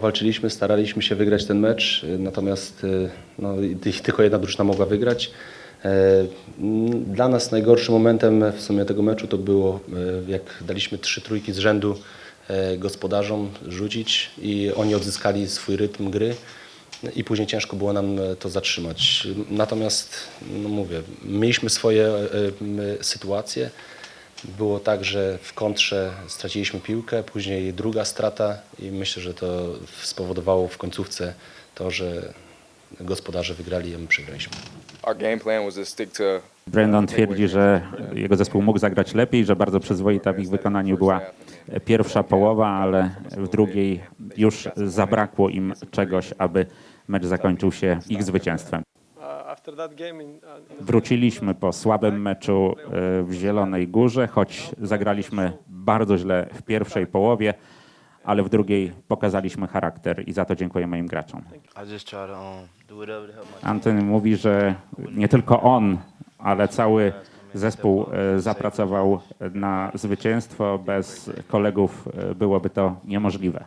Walczyliśmy, staraliśmy się wygrać ten mecz, y, natomiast y, no, tylko jedna drużyna mogła wygrać. Mm, Dla nas najgorszym momentem w sumie tego meczu to było, y, jak daliśmy trzy trójki z rzędu gospodarzom rzucić i oni odzyskali swój rytm gry i później ciężko było nam to zatrzymać. Natomiast, no mówię, mieliśmy swoje sytuacje. Było tak, że w kontrze straciliśmy piłkę, później druga strata i myślę, że to spowodowało w końcówce to, że gospodarze wygrali, a my przegraliśmy. Brandon twierdzi, że jego zespół mógł zagrać lepiej, że bardzo przyzwoita w ich wykonaniu była pierwsza połowa, ale w drugiej już zabrakło im czegoś, aby mecz zakończył się ich zwycięstwem. Wróciliśmy po słabym meczu e, w Zielonej Górze, choć zagraliśmy bardzo źle w pierwszej połowie, ale w drugiej pokazaliśmy charakter i za to dziękuję moim graczom. Antony mówi, że nie tylko on, ale cały zespół e, zapracował na zwycięstwo. Bez kolegów e, byłoby to niemożliwe.